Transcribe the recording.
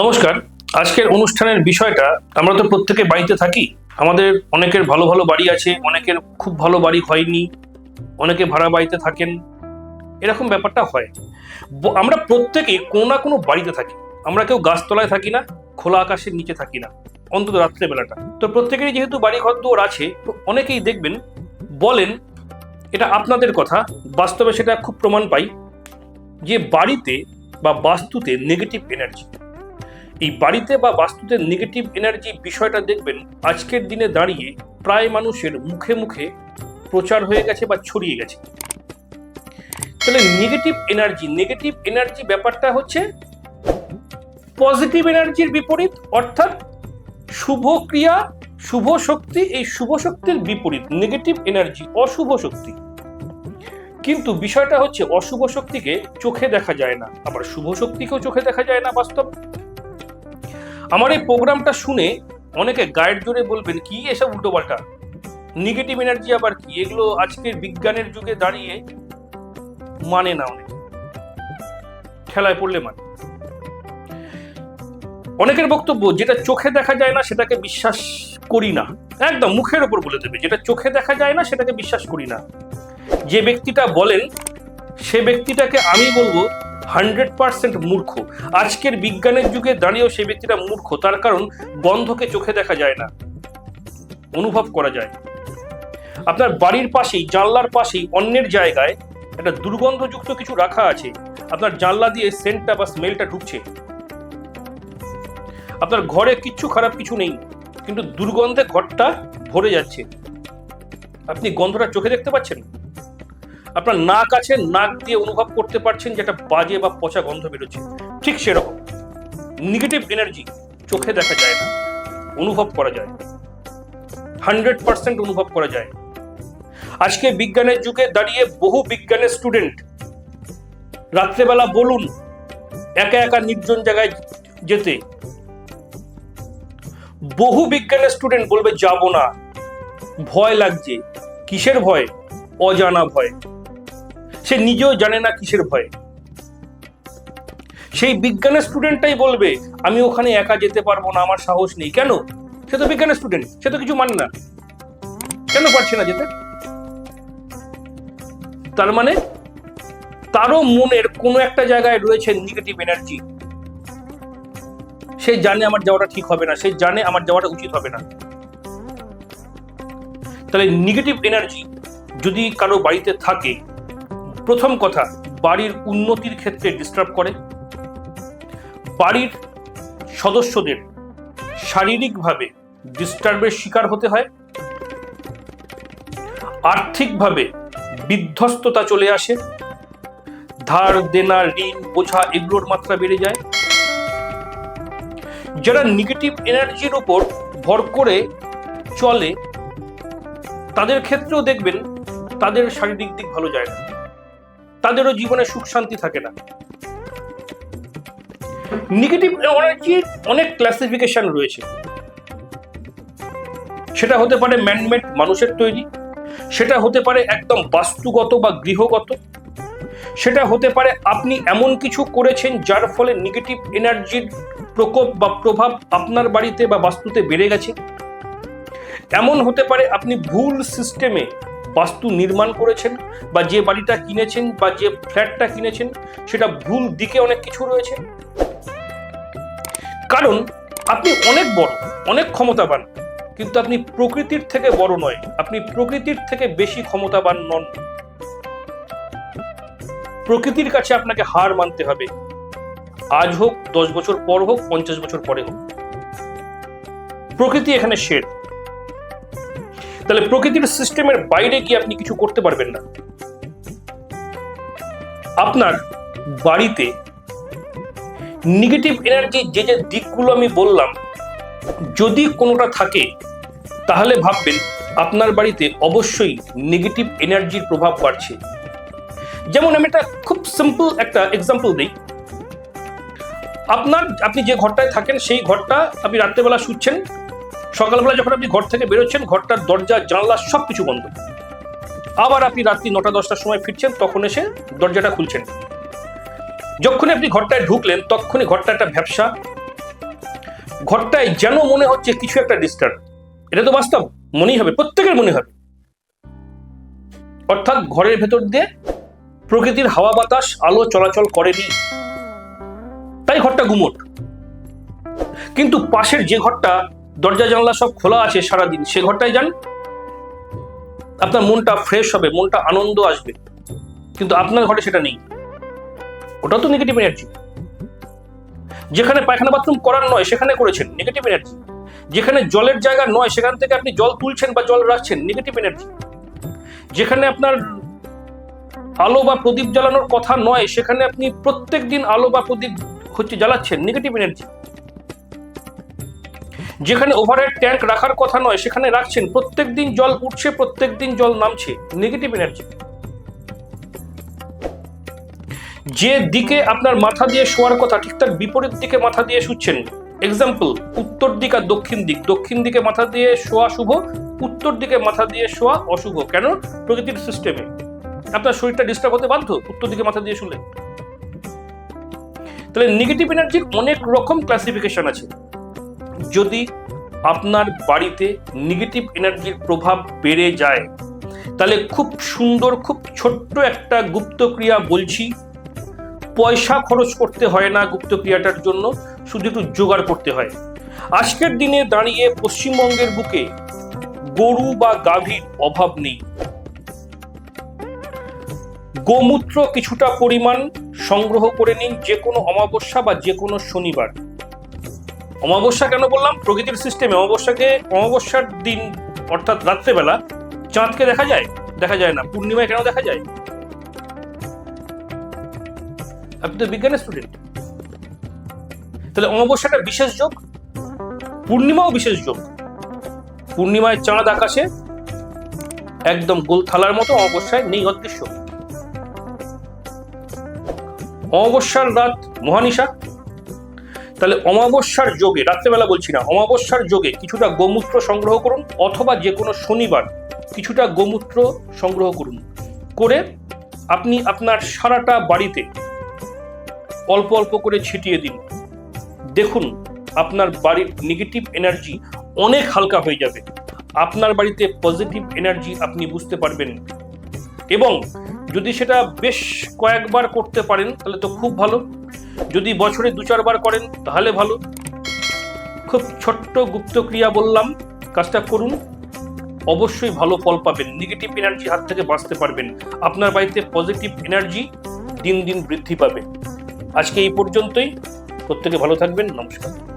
নমস্কার। আজকের অনুষ্ঠানের বিষয়টা, আমরা তো প্রত্যেকে বাড়িতে থাকি। আমাদের অনেকের ভালো ভালো বাড়ি আছে, অনেকের খুব ভালো বাড়ি হয়নি, অনেকে ভাড়া বাড়িতে থাকেন। এরকম ব্যাপারটা হয়। আমরা প্রত্যেকে কোনো না কোনো বাড়িতে থাকি। আমরা কেউ গাছতলায় থাকি না, খোলা আকাশের নিচে থাকি না, অন্তত রাত্রেবেলাটা। তো প্রত্যেকেরই যেহেতু বাড়ি ঘর দুয়ার আছে, তো অনেকেই দেখবেন, বলেন, এটা আপনাদের কথা, বাস্তবে সেটা খুব প্রমাণ পাই, যে বাড়িতে বা বাস্তুতে নেগেটিভ এনার্জি এই বাড়িতে বা বাস্তুতে নেগেটিভ এনার্জি বিষয়টা দেখবেন, আজকের দিনে দাঁড়িয়ে প্রায় মানুষের মুখে মুখে প্রচার হয়ে গেছে বা ছড়িয়ে গেছে। তাহলে নেগেটিভ এনার্জি নেগেটিভ এনার্জি ব্যাপারটা হচ্ছে পজিটিভ এনার্জির বিপরীত, অর্থাৎ শুভ ক্রিয়া, শুভ শক্তি, এই শুভ শক্তির বিপরীত নেগেটিভ এনার্জি অশুভ শক্তি। কিন্তু বিষয়টা হচ্ছে অশুভ শক্তিকে চোখে দেখা যায় না, আবার শুভ শক্তিকেও চোখে দেখা যায় না বাস্তব। আমার এই প্রোগ্রামটা শুনে অনেকে গাইড জোরে বলবেন, কি এসব উল্টোপাল্টা নেগেটিভ এনার্জি আবার কি? এগুলো আজকের বিজ্ঞানের যুগে দাঁড়িয়ে মানে না অনেক। খেলায় পড়লে মানে। অনেকের বক্তব্য, যেটা চোখে দেখা যায় না, সেটাকে বিশ্বাস করি না। একদম, মুখের ওপর বলে দেবে, যেটা চোখে দেখা যায় না, সেটাকে বিশ্বাস করি না। যে ব্যক্তিটা বলেন, সে ব্যক্তিটাকে আমি বলব হান্ড্রেড পার্সেন্ট মূর্খ। আজকের বিজ্ঞানের যুগে দাঁড়িয়েও সেই ব্যক্তিটা মূর্খ, তার কারণ গন্ধকে চোখে দেখা যায় না, অনুভব করা যায় আপনার বাড়ির পাশেই, জানলার পাশেই, অন্যের জায়গায় একটা দুর্গন্ধযুক্ত কিছু রাখা আছে। আপনার জানলা দিয়ে সেন্টটা বা স্মেলটা ঢুকছে। আপনার ঘরে কিচ্ছু খারাপ কিছু নেই, কিন্তু দুর্গন্ধে ঘরটা ভরে যাচ্ছে। আপনি গন্ধটা চোখে দেখতে পাচ্ছেন? আপনার নাক আছে, নাক দিয়ে অনুভব করতে পারছেন যেটা বাজে বা পচা গন্ধ বেরোচ্ছে। ঠিক সেরকম। নেগেটিভ এনার্জি চোখে দেখা যায় না, অনুভব করা যায় হান্ড্রেড পার্সেন্ট অনুভব করা যায় আজকে বিজ্ঞানের যুগে দাঁড়িয়ে বহু বিজ্ঞানের স্টুডেন্ট রাত্রেবেলা বলুন, একা একা নির্জন জায়গায় যেতে। বহু বিজ্ঞানের স্টুডেন্ট বলবে, যাব না। ভয় লাগছে। কিসের ভয়? অজানা ভয়। সে নিজেও জানে না কিসের ভয়ে। সেই বিজ্ঞানের স্টুডেন্টটাই বলবে, আমি ওখানে একা যেতে পারব না, আমার সাহস নেই। কেন? সে তো বিজ্ঞানের স্টুডেন্ট, সে তো কিছু মানে না। কেন পারছে না যেতে? তার মানে তারও মনের কোনো একটা জায়গায় রয়েছে নেগেটিভ এনার্জি সে জানে আমার যাওয়াটা ঠিক হবে না, সে জানে আমার যাওয়াটা উচিত হবে না। তাহলে নেগেটিভ এনার্জি যদি কারও বাড়িতে থাকে প্রথম কথা, বাড়ির উন্নতির ক্ষেত্রে ডিস্টার্ব করে। বাড়ির সদস্যদের শারীরিকভাবে ডিস্টার্বের শিকার হতে হয়। আর্থিকভাবে বিধ্বস্ততা চলে আসে। ধার দেনা ঋণ, বোঝা এগুলোর মাত্রা বেড়ে যায়। যারা নেগেটিভ এনার্জির উপর ভর করে চলে, তাদের ক্ষেত্রেও দেখবেন তাদের শারীরিক দিক ভালো যায় না। তাদেরও জীবনে সুখ শান্তি থাকে না। নেগেটিভ এনার্জির অনেক ক্লাসিফিকেশন রয়েছে। সেটা হতে পারে ম্যানমেড মানুষের তৈরি, সেটা হতে পারে একদম বাস্তুগত বা গৃহগত, সেটা হতে পারে আপনি এমন কিছু করেছেন যার ফলে নেগেটিভ এনার্জির প্রকোপ বা প্রভাব আপনার বাড়িতে বা বাস্তুতে বেড়ে গেছে। এমন হতে পারে আপনি ভুল সিস্টেমে বাস্তু নির্মাণ করেছেন বা যে বাড়িটা কিনেছেন বা যে ফ্ল্যাটটা কিনেছেন, সেটা ভুল দিকে অনেক কিছু রয়েছে। কারণ আপনি অনেক বড়, অনেক ক্ষমতাবান, কিন্তু আপনি প্রকৃতির থেকে বড় নয়, আপনি প্রকৃতির থেকে বেশি ক্ষমতাবান নন। প্রকৃতির কাছে আপনাকে হার মানতে হবে। আজ হোক, দশ বছর পর হোক, পঞ্চাশ বছর পরে হোক। প্রকৃতি এখানে শের তাহলে প্রকৃতির সিস্টেমের বাইরে গিয়ে আপনি কিছু করতে পারবেন না। আপনার বাড়িতে নেগেটিভ এনার্জি যে যে দিকগুলো আমি বললাম, যদি কোনোটা থাকে, তাহলে ভাববেন আপনার বাড়িতে অবশ্যই নেগেটিভ এনার্জির প্রভাব বাড়ছে। যেমন আমি একটা খুব সিম্পল একটা এক্সাম্পল দিই। আপনার, আপনি যে ঘরটায় থাকেন, সেই ঘরটা আপনি রাত্রেবেলা শুচ্ছেন সকালবেলা যখন আপনি ঘর থেকে বেরোচ্ছেন, ঘরটার দরজা, জানলা সব কিছু বন্ধ। আবার আপনি রাত্রি নটা, দশটার সময় ফিরছেন, তখন এসে দরজাটা খুলছেন। যখনই আপনি ঘরটায় ঢুকলেন, তখনই ঘরটা একটা ব্যবসা ঘরটায় যেন মনে হচ্ছে কিছু একটা ডিস্টার্ব এটা তো বাস্তব, মনেই হবে, প্রত্যেকের মনে হবে। অর্থাৎ ঘরের ভেতর দিয়ে প্রকৃতির হাওয়া বাতাস, আলো চলাচল করেনি। তাই ঘরটা গুমট। কিন্তু পাশের যে ঘরটা দরজা, জানলা সব খোলা আছে সারাদিন। সে ঘরটায় যান আপনার মনটা ফ্রেশ হবে, মনটা আনন্দ আসবে। কিন্তু আপনার ঘরে সেটা নেই। ওটা তো নেগেটিভ এনার্জি যেখানে পায়খানা বাথরুম করার নয়, সেখানে করেছেন নেগেটিভ এনার্জি যেখানে জলের জায়গা নয়, সেখান থেকে আপনি জল তুলছেন বা জল রাখছেন নেগেটিভ এনার্জি যেখানে আপনার আলো বা প্রদীপ জ্বালানোর কথা নয়, সেখানে আপনি প্রত্যেক দিন আলো বা প্রদীপ হচ্ছে জ্বালাচ্ছেন নেগেটিভ এনার্জি যেখানে ওভারহেড ট্যাঙ্ক রাখার কথা নয়, সেখানে রাখছেন প্রত্যেক দিন জল উঠছে প্রত্যেক দিন জল নামছে নেগেটিভ এনার্জি যে দিকে আপনার মাথা দিয়ে শোয়ার কথা, ঠিক তার বিপরীত দিকে মাথা দিয়ে শুচ্ছেন। এক্সাম্পল উত্তর দিক আর দক্ষিণ দিক। দক্ষিণ দিকে মাথা দিয়ে শোয়া শুভ, উত্তর দিকে মাথা দিয়ে শোয়া অশুভ। কেন? প্রকৃতির সিস্টেমে আপনার শরীরটা ডিস্টার্ব হতে বাধ্য? উত্তর দিকে মাথা দিয়ে শুলে। তাহলে নেগেটিভ এনার্জির অনেক রকম ক্লাসিফিকেশন আছে। যদি আপনার বাড়িতে নেগেটিভ এনার্জির প্রভাব বেড়ে যায়, তাহলে খুব সুন্দর, খুব ছোট্ট একটা গুপ্ত ক্রিয়া বলছি। পয়সা খরচ করতে হয় না গুপ্ত ক্রিয়াটার জন্য, শুধু একটু জোগাড় করতে হয়। আজকের দিনে দাঁড়িয়ে পশ্চিমবঙ্গের বুকে গরু বা গাভীর অভাব নেই। গোমূত্র কিছুটা পরিমাণ সংগ্রহ করে নিন, যে কোনো অমাবস্যা বা যে কোনো শনিবার। অমাবস্যা কেন বললাম? প্রকৃতির সিস্টেমে অমাবস্যাকে, অমাবস্যার দিন, অর্থাৎ রাত্রেবেলা চাঁদকে দেখা যায়? দেখা যায় না। পূর্ণিমায় কেন দেখা যায়? আপনি তো বিজ্ঞানের স্টুডেন্ট তাহলে অমাবস্যাটা বিশেষ যোগ? পূর্ণিমাও বিশেষ যোগ। পূর্ণিমায় চাঁদ আকাশে একদম গোল থালার মতো অমাবস্যায় নেই অদৃশ্য। অমাবস্যার রাত মহানিশা। তাহলে অমাবস্যার যোগে, রাত্রেবেলা বলছি না, অমাবস্যার যোগে কিছুটা গোমূত্র সংগ্রহ করুন, অথবা যে কোনো শনিবার কিছুটা গোমূত্র সংগ্রহ করুন। করে আপনি আপনার সারাটা বাড়িতে অল্প অল্প করে ছিটিয়ে দিন। দেখুন, আপনার বাড়ির নেগেটিভ এনার্জি অনেক হালকা হয়ে যাবে। আপনার বাড়িতে পজিটিভ এনার্জি আপনি বুঝতে পারবেন। এবং যদি সেটা বেশ কয়েকবার করতে পারেন, তাহলে তো খুব ভালো। যদি বছরে দু চারবার করেন, তাহলে ভালো। খুব ছোট্ট গুপ্ত ক্রিয়া বললাম, কাজটা করুন। অবশ্যই ভালো ফল পাবেন। নেগেটিভ এনার্জি হাত থেকে বাঁচতে পারবেন। আপনার বাড়িতে পজিটিভ এনার্জি দিন দিন বৃদ্ধি পাবে। আজকে এই পর্যন্তই। প্রত্যেকে ভালো থাকবেন। নমস্কার।